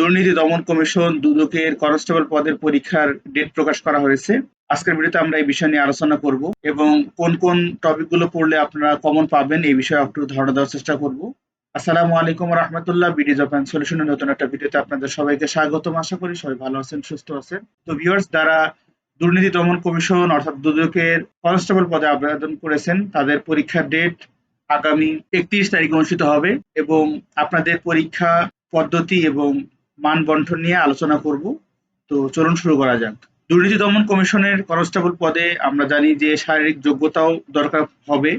দুর্নীতি দমন কমিশন দুদকের কনস্টেবল পদের পরীক্ষার ডেট প্রকাশ করা হয়েছে। আজকের ভিডিওতে আমরা এই বিষয় নিয়ে আলোচনা করব এবং কোন কোন টপিকগুলো পড়লে আপনারা কমন পাবেন এই বিষয়ে একটু ধারণা দেওয়ার চেষ্টা করব। আসসালামু আলাইকুম রহমতুল্লাহ, বিডি অ্যান্ড সলিউশনের নতুন একটা ভিডিওতে আপনাদের সবাইকে স্বাগতম। আশা করি সবাই ভালো আছেন, সুস্থ আছেন। তো ভিউয়ার্স যারা দুর্নীতি দমন কমিশন অর্থাৎ দুদকের কনস্টেবল পদে আবেদন করেছেন, তাদের পরীক্ষার ডেট আগামী একত্রিশ তারিখে অনুষ্ঠিত হবে এবং আপনাদের পরীক্ষা পদ্ধতি এবং মান বন্টন নিয়ে আলোচনা করব। তো চলুন শুরু করা যাক। দুর্নীতি দমন কমিশনের কনস্টেবল পদে আমরা জানি যে শারীরিক যোগ্যতাও দরকার হবে,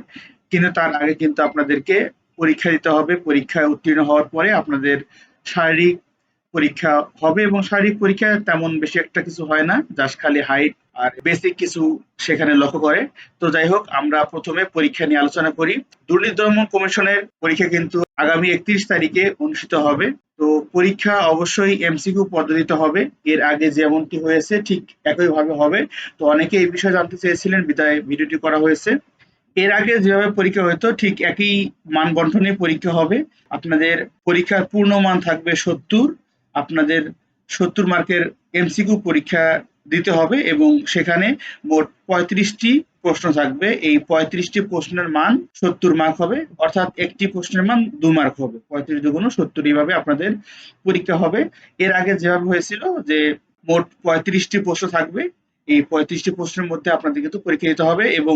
কিন্তু তার আগে কিন্তু আপনাদেরকে পরীক্ষা দিতে হবে। পরীক্ষায় উত্তীর্ণ হওয়ার পরে আপনাদের শারীরিক পরীক্ষা হবে এবং শারীরিক পরীক্ষা তেমন বেশি একটা কিছু হয় না, জাস্ট খালি হাইট আর বেসিক কিছু সেখানে লক্ষ্য করে। তো যাই হোক, আমরা প্রথমে পরীক্ষা নিয়ে আলোচনা করি। দুর্নীতি দমন কমিশনের পরীক্ষা কিন্তু আগামী একত্রিশ তারিখে অনুষ্ঠিত হবে। তো পরীক্ষা অবশ্যই এমসিকিউ পদ্ধতিতে হবে। এর আগে যেমনটি হয়েছে, ঠিক একইভাবে হবে। তো অনেকে এই বিষয়ে জানতে চেয়েছিলেন, বিদায় ভিডিওটি করা হয়েছে। এর আগে যেভাবে পরীক্ষা হতো, ঠিক একই মান বন্টনে পরীক্ষা হবে। আপনাদের পরীক্ষার পূর্ণ মান থাকবে সত্তর। আপনাদের সত্তর মার্কের এমসিকিউ পরীক্ষা দিতে হবে এবং সেখানে মোট পঁয়ত্রিশটি প্রশ্ন থাকবে। এই পঁয়ত্রিশটি প্রশ্নের মান সত্তর মার্ক হবে। অর্থাৎ একটি প্রশ্নের মান দু মার্ক হবে। পঁয়ত্রিশ দুগুণ সত্তর এইভাবে আপনাদের পরীক্ষা হবে। এর আগে যেভাবে হয়েছিল যে মোট পঁয়ত্রিশটি প্রশ্ন থাকবে, এই পঁয়ত্রিশটি প্রশ্নের মধ্যে আপনাদের কিন্তু পরীক্ষা দিতে হবে এবং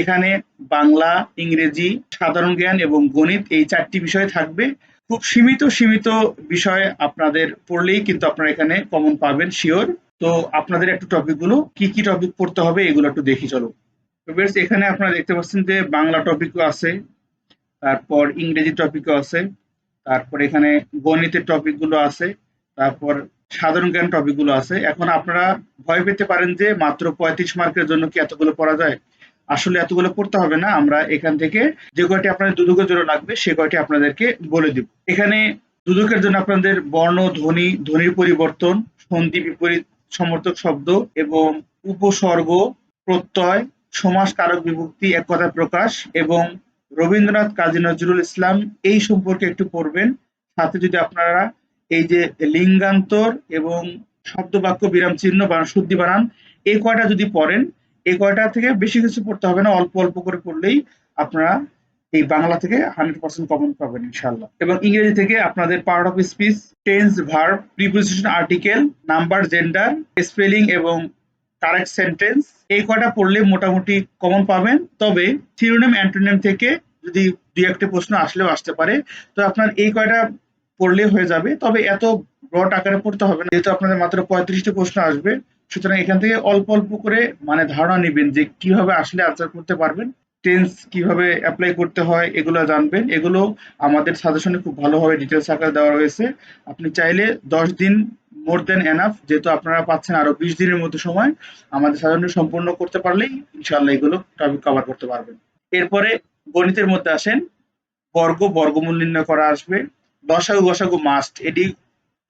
এখানে বাংলা, ইংরেজি, সাধারণ জ্ঞান এবং গণিত এই চারটি বিষয় থাকবে। খুব সীমিত সীমিত বিষয় আপনাদের পড়লেই কিন্তু আপনারা এখানে কমন পাবেন শিওর তো আপনাদের একটু টপিকগুলো, কি কি টপিক পড়তে হবে এগুলো একটু দেখি, চলো। বেশ, এখানে আপনারা দেখতে পাচ্ছেন যে বাংলা টপিকও আছে, তারপর ইংরেজি টপিকও আছে, তারপর এখানে গণিতের টপিকগুলো আছে, তারপর সাধারণ জ্ঞান টপিকগুলো আছে। এখন আপনারা ভয় পেতে পারেন যে মাত্র পঁয়ত্রিশ মার্কের জন্য কি এতগুলো পড়া যায়? আসলে এতগুলো পড়তে হবে না, আমরা এখান থেকে যে কয়টি আপনাদের দুদকের জন্য লাগবে, সে কয়টি আপনাদেরকে বলে দিব। এখানে দুদকের জন্য আপনাদের বর্ণ, ধ্বনি, ধ্বনির পরিবর্তন, সন্ধি বিপরীত সমর্থক শব্দ এবং উপসর্গ প্রত্যয় সমাস কারক বিভক্তি, এক কথা প্রকাশ এবং রবীন্দ্রনাথ কাজী নজরুল ইসলাম এই সম্পর্কে একটু পড়বেন। সাথে যদি আপনারা এই যে লিঙ্গান্তর এবং শব্দ বাক্য বিরাম চিহ্ন বা শুদ্ধি বানান, এই কয়টা যদি পড়েন, এই কয়টা থেকে বেশি কিছু পড়তে হবে না, অল্প অল্প করে পড়লেই আপনারা এই বাংলা থেকে হান্ড্রেড পার্সেন্ট কমন পাবেন ইনশাল্লাহ এবং ইংরেজি থেকে আপনাদের part of speech tense verb preposition article number gender spelling এবং কারেক্ট সেন্টেন্স এই কয়টা পড়লে মোটামুটি কমন পাবেন। তবে থিরোনেম অ্যান্টোনেম থেকে যদি দু একটা প্রশ্ন আসলেও আসতে পারে, তো আপনার এই কয়টা পড়লে হয়ে যাবে। তবে এত ব্রড আকারে পড়তে হবে না, যেহেতু আপনাদের মাত্র পঁয়ত্রিশটি প্রশ্ন আসবে, সুতরাং এখান থেকে অল্প অল্প করে মানে ধারণা নেবেন যে কীভাবে আসলে আনসার করতে পারবেন। টেন্স কীভাবে অ্যাপ্লাই করতে হয়, এগুলো জানবেন। এগুলো আমাদের সাজেশনে খুব ভালোভাবে ডিটেলস আকারে দেওয়া রয়েছে। আপনি চাইলে দশ দিন মোর দেন এনাফ যেহেতু আপনারা পাচ্ছেন আরও বিশ দিনের মতো সময়, আমাদের সাজেশনটি সম্পূর্ণ করতে পারলেই ইনশাল্লাহ এগুলো টপিক কভার করতে পারবেন। এরপরে গণিতের মধ্যে আসেন। বর্গ, বর্গমূল নির্ণয় করা আসবে। লসাগু, গসাগু মাস্ট এটি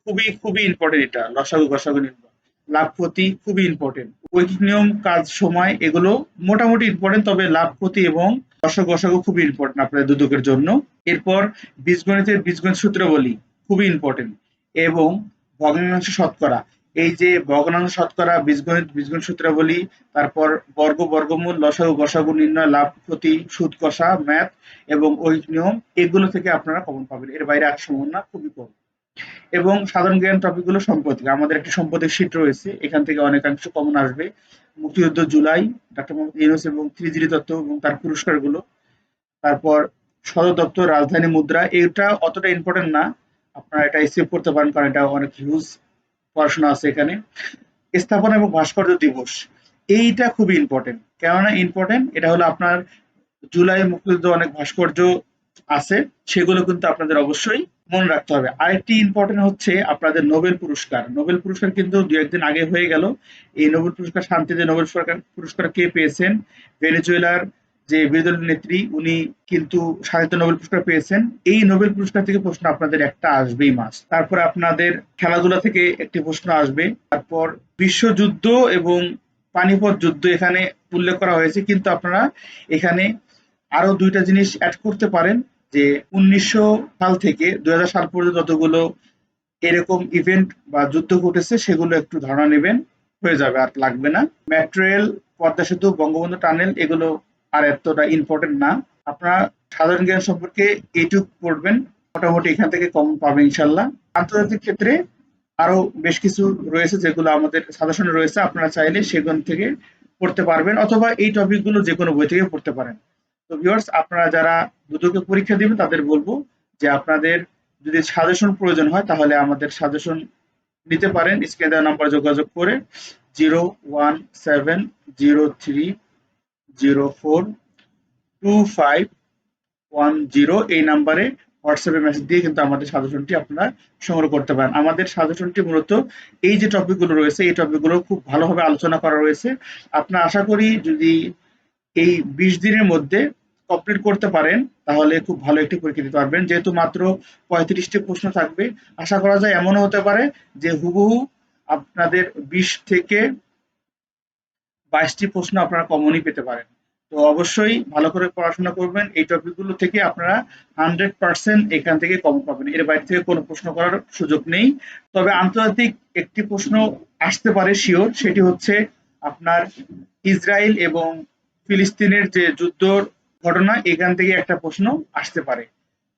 খুবই খুবই ইম্পর্টেন্ট এটা, লসাগু, গসাগু নির্ণয়। লাভ ক্ষতি খুবই ইম্পর্টেন্ট ঐকিক নিয়ম, কাজ, সময়, এগুলো মোটামুটি ইম্পর্টেন্ট তবে লাভ ক্ষতি এবং দশক গসাগু খুবই ইম্পর্টেন্ট আপনাদের দুদকের জন্য। এরপর বীজগণিতের বীজগণিত বলি, খুবই ইম্পর্টেন্ট এবং ভগ্নাংশ শতকরা, এই যে ভগ্নাংশ শতকরা বীজগণিত বীজগণিত সূত্রাবলী তারপর বর্গ, বর্গমূল, লসাগু, গসাগু, নির্ণয়, লাভ, ক্ষতি, সুদ, কষা, ম্যাথ এবং ঐকিক নিয়ম, এগুলো থেকে আপনারা কমন পাবেন। এর বাইরে আর সম্ভাবনা খুবই কম। এবং সাধারণ জ্ঞান টপিকগুলো সম্পত্তি আমাদের একটি সম্পদের শীট রয়েছে, এখান থেকে অনেকাংশ কমন আসবে। মুক্তিযুদ্ধ জুলাই ডাক্তার মোহাম্মদ ইউনুস এবং থ্রি জিরি তত্ত্ব এবং তার পুরস্কারগুলো। তারপর সদর দপ্তর, রাজধানী মুদ্রা, এটা অতটা ইম্পর্টেন্ট না। আপনারা এটা সেভ করতে পারেন কারণ এটা অনেক হিউজ পড়াশোনা আছে এখানে। স্থাপনা এবং ভাস্কর্য দিবস, এইটা খুবই ইম্পর্টেন্ট কেননা ইম্পর্টেন্ট এটা হলো আপনার জুলাই মুক্তিযুদ্ধ অনেক ভাস্কর্য আছে, সেগুলো কিন্তু আপনাদের অবশ্যই মনে রাখতে হবে। আরেকটি ইম্পর্টেন্ট হচ্ছে আপনাদের নোবেল পুরস্কার। নোবেল পুরস্কার কিন্তু দু একদিন আগে হয়ে গেল। এই নোবেল পুরস্কার, শান্তিতে নোবেল পুরস্কার কে পেয়েছেন? ভেনেজুয়েলার যে বিরোধী নেত্রী, উনি কিন্তু সাহিত্য নোবেল পুরস্কার পেয়েছেন। এই নোবেল পুরস্কার থেকে প্রশ্ন আপনাদের একটা আসবেই মাস তারপর আপনাদের খেলাধুলা থেকে একটি প্রশ্ন আসবে। তারপর বিশ্বযুদ্ধ এবং পানিপথ যুদ্ধ এখানে উল্লেখ করা হয়েছে। কিন্তু আপনারা এখানে আরও দুইটা জিনিস অ্যাড করতে পারেন। যে উনিশশো সাল থেকে দুই সাল পর্যন্ত যতগুলো এরকম ইভেন্ট বা যুদ্ধ ঘটেছে, সেগুলো একটু ধারণা নেবেন। হয়ে যাবে আর লাগবে না। মেট্রো রেল পদ্মা সেতু, বঙ্গবন্ধু টানেল এগুলো আর এতটা ইম্পর্টেন্ট না। আপনারা সাধারণ জ্ঞান সম্পর্কে এইটুক পড়বেন। মোটামুটি এখান থেকে কম পাবে ইনশাল্লাহ আন্তর্জাতিক ক্ষেত্রে আরও বেশ কিছু রয়েছে যেগুলো আমাদের সাজেশনে রয়েছে। আপনারা চাইলে সেগুলো থেকে পড়তে পারবেন অথবা এই টপিকগুলো যে কোনো বই থেকে পড়তে পারেন। তো ভিউয়ার্স আপনারা যারা দুটোকে পরীক্ষা দিবেন, তাদের বলব যে আপনাদের যদি সাজেশন প্রয়োজন হয়, তাহলে আমাদের সাজেশন নিতে পারেন। স্ক্রিনে দেওয়া নাম্বার যোগাযোগ করে zero one seven zero three zero four two five one zero এই নাম্বারে হোয়াটসঅ্যাপে মেসেজ দিয়ে কিন্তু আমাদের সাজেশনটি আপনারা সংগ্রহ করতে পারেন। আমাদের সাজেশনটি মূলত এই যে টপিকগুলো রয়েছে, এই টপিকগুলো খুব ভালোভাবে আলোচনা করা রয়েছে। আপনার আশা করি যদি এই বিশ দিনের মধ্যে কমপ্লিট করতে পারেন, তাহলে খুব ভালো একটি পরীক্ষা দিতে পারবেন। যেহেতু মাত্র পঁয়ত্রিশটি প্রশ্ন থাকবে, আশা করা যায় এমনও হতে পারে যে হুবহু আপনাদের বিশ থেকে বাইশটি প্রশ্ন আপনারা কমনই পেতে পারেন। তো অবশ্যই ভালো করে পড়াশোনা করবেন। এই টপিকগুলো থেকে আপনারা হান্ড্রেড পার্সেন্ট এখান থেকে কমন পাবেন। এর বাইরে থেকে কোনো প্রশ্ন করার সুযোগ নেই। তবে আন্তর্জাতিক একটি প্রশ্ন আসতে পারে শিওর সেটি হচ্ছে আপনার ইসরায়েল এবং ফিলিস্তিনের যে যুদ্ধ ঘটনা, এখান থেকে একটা প্রশ্ন আসতে পারে।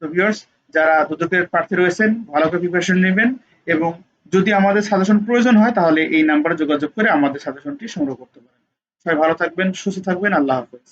তো ভিউয়ার্স যারা দুদকের প্রার্থী রয়েছেন, ভালো করে প্রিপারেশন নেবেন এবং যদি আমাদের সাজেশন প্রয়োজন হয়, তাহলে এই নাম্বারে যোগাযোগ করে আমাদের সাজেশনটি সংগ্রহ করতে পারেন। সবাই ভালো থাকবেন, সুস্থ থাকবেন, আল্লাহ হাফেজ।